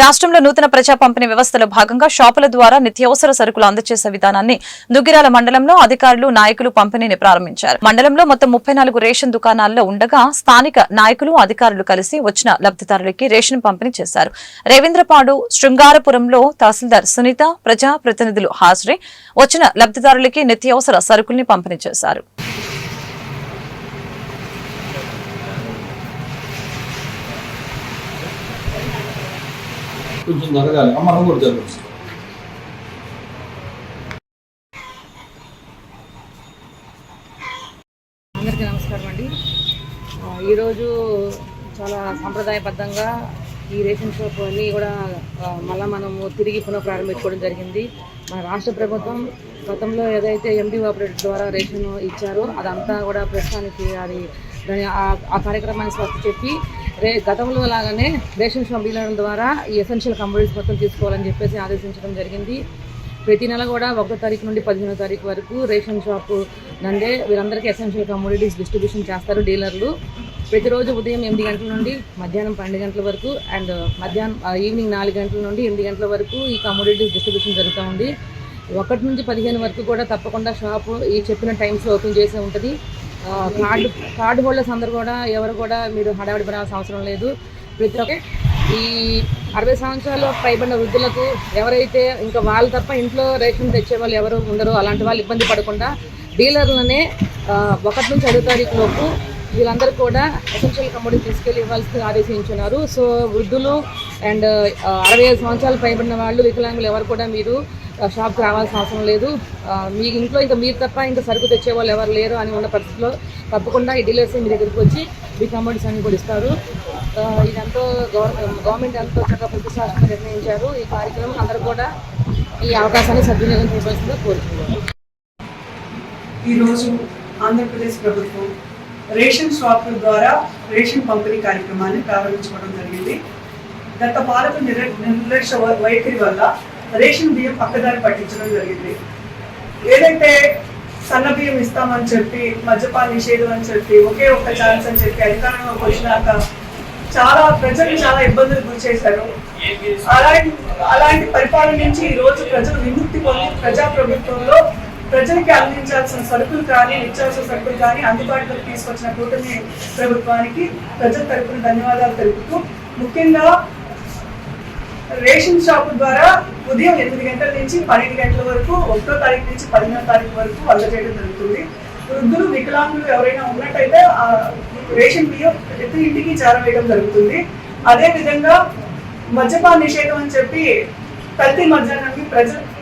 రాష్ట్రంలో నూతన ప్రజా పంపిణీ వ్యవస్థలో భాగంగా షాపుల ద్వారా నిత్యావసర సరుకులు అందజేసే విధానాన్ని దుగ్గిరాల మండలంలో అధికారులు నాయకులు పంపిణీని ప్రారంభించారు. మండలంలో మొత్తం ముప్పై నాలుగు రేషన్ దుకాణాల్లో ఉండగా స్థానిక నాయకులు అధికారులు కలిసి వచ్చిన లబ్ధిదారులకి రేషన్ పంపిణీ చేశారు. రేవేంద్రపాడు శృంగారపురంలో తహసీల్దార్ సునీత ప్రజా ప్రతినిధులు హాజరై వచ్చిన లబ్ధిదారులకి నిత్యావసర సరుకుల్ని పంపిణీ చేశారు. కొంచెం జరగాలి అమ్మ నువ్వు కూడా జరగచ్చు అందరికీ నమస్కారం అండి. ఈరోజు చాలా సాంప్రదాయబద్ధంగా ఈ రేషన్ షాప్ అన్నీ కూడా మళ్ళీ మనము తిరిగి పునః ప్రారంభించుకోవడం జరిగింది. మన రాష్ట్ర ప్రభుత్వం గతంలో ఏదైతే ఎండి ఆపరేటర్ ద్వారా రేషన్ ఇచ్చారో అదంతా కూడా ప్రస్తుతానికి అది దాని ఆ- ఆ కార్యక్రమాన్ని స్వస్తి చెప్పి రే గతంలో లాగానే రేషన్ షాప్ డీలర్ ద్వారా ఈ ఎసెన్షియల్ కంపెనీస్ మొత్తం తీసుకోవాలని చెప్పేసి ఆదేశించడం జరిగింది. ప్రతి నెల కూడా ఒకటో తారీఖు నుండి పదిహేనో తారీఖు వరకు రేషన్ షాప్ నందే వీరందరికీ ఎసెన్షియల్ కమోడిటీస్ డిస్ట్రిబ్యూషన్ చేస్తారు డీలర్లు. ప్రతిరోజు ఉదయం ఎనిమిది గంటల నుండి మధ్యాహ్నం పన్నెండు గంటల వరకు అండ్ మధ్యాహ్నం ఈవినింగ్ నాలుగు గంటల నుండి ఎనిమిది గంటల వరకు ఈ కమోడిటీస్ డిస్ట్రిబ్యూషన్ జరుగుతూ ఉంది. ఒకటి నుంచి పదిహేను వరకు కూడా తప్పకుండా షాపు ఈ చెప్పిన టైమ్స్లో ఓపెన్ చేసే ఉంటుంది. కార్డు కార్డు హోల్డర్స్ అందరూ కూడా ఎవరు కూడా మీరు హడావిడి పడాల్సిన అవసరం లేదు. ప్రతి ఒక్క ఈ అరవై సంవత్సరాలు పైబడిన వృద్ధులకు ఎవరైతే ఇంకా వాళ్ళు తప్ప ఇంట్లో రేషన్ తెచ్చే వాళ్ళు ఎవరు ఉండరు అలాంటి వాళ్ళు ఇబ్బంది పడకుండా డీలర్లనే ఒకటి నుంచి ఐదో తారీఖు లోపు వీళ్ళందరూ కూడా ఎసెన్షియల్ కమోడిటీ తీసుకెళ్ళి ఇవ్వాల్సి ఆదేశించున్నారు సో వృద్ధులు అండ్ అరవై ఐదు సంవత్సరాలు పైబడిన వాళ్ళు వికలాంగులు ఎవరు కూడా మీరు షాప్కి రావాల్సిన అవసరం లేదు. మీ ఇంట్లో ఇంకా మీరు తప్ప ఇంకా సరుకు తెచ్చే వాళ్ళు ఎవరు లేరు అని ఉన్న పరిస్థితిలో తప్పకుండా ఈ డీలర్స్ మీ దగ్గరికి వచ్చి మీ కమోడిటీస్ అన్ని కూడా ఇస్తారు. ఇదంతా గవర్ గవర్నమెంట్ ఎంతో చక్కగా ప్రతిష్టాత్మకంగా నిర్ణయించారు. ఈ కార్యక్రమం అందరూ కూడా ఈ అవకాశాన్ని సద్వినియోగం చేయవలసిందిగా కోరుతున్నాను ఈరోజు ఆంధ్రప్రదేశ్ ప్రభుత్వం రేషన్ షాపుల ద్వారా రేషన్ పంపిణీ కార్యక్రమాన్ని ప్రారంభించుకోవడం జరిగింది. గత పాలక నిర్లక్ష్య వైఖరి వల్ల రేషన్ బియ్యం పక్కదారి పట్టించడం జరిగింది. ఏదైతే సన్న బియ్యం ఇస్తామని చెప్పి మద్యపాన నిషేధం అని చెప్పి ఒకే ఒక్క ఛాన్స్ అని చెప్పి అధికారంలోకి వచ్చినాక చాలా ప్రజలు చాలా ఇబ్బందులు గురి చేశారు. అలాంటి అలాంటి పరిపాలన నుంచి ఈ రోజు ప్రజలు విముక్తి పొంది ప్రజా ప్రభుత్వంలో ప్రజలకి అందించాల్సిన సరుకులు కానీ నిత్యావసర సరుకులు కానీ అందుబాటులోకి తీసుకొచ్చిన కూటమి ప్రభుత్వానికి ప్రజల తరపున ధన్యవాదాలు తెలుపుతూ ముఖ్యంగా రేషన్ షాపు ద్వారా ఉదయం ఎనిమిది గంటల నుంచి పన్నెండు గంటల వరకు ఒకటో తారీఖు నుంచి పదిహేనో తారీఖు వరకు అందజేయడం జరుగుతుంది. వృద్ధులు వికలాంగులు ఎవరైనా ఉన్నట్టయితే ఆ రేషన్ బియ్యం ప్రతి ఇంటికి చేరవేయడం జరుగుతుంది. అదే విధంగా మద్యపాన నిషేధం అని చెప్పి ప్రతి మధ్యాహ్నానికి ప్రజలు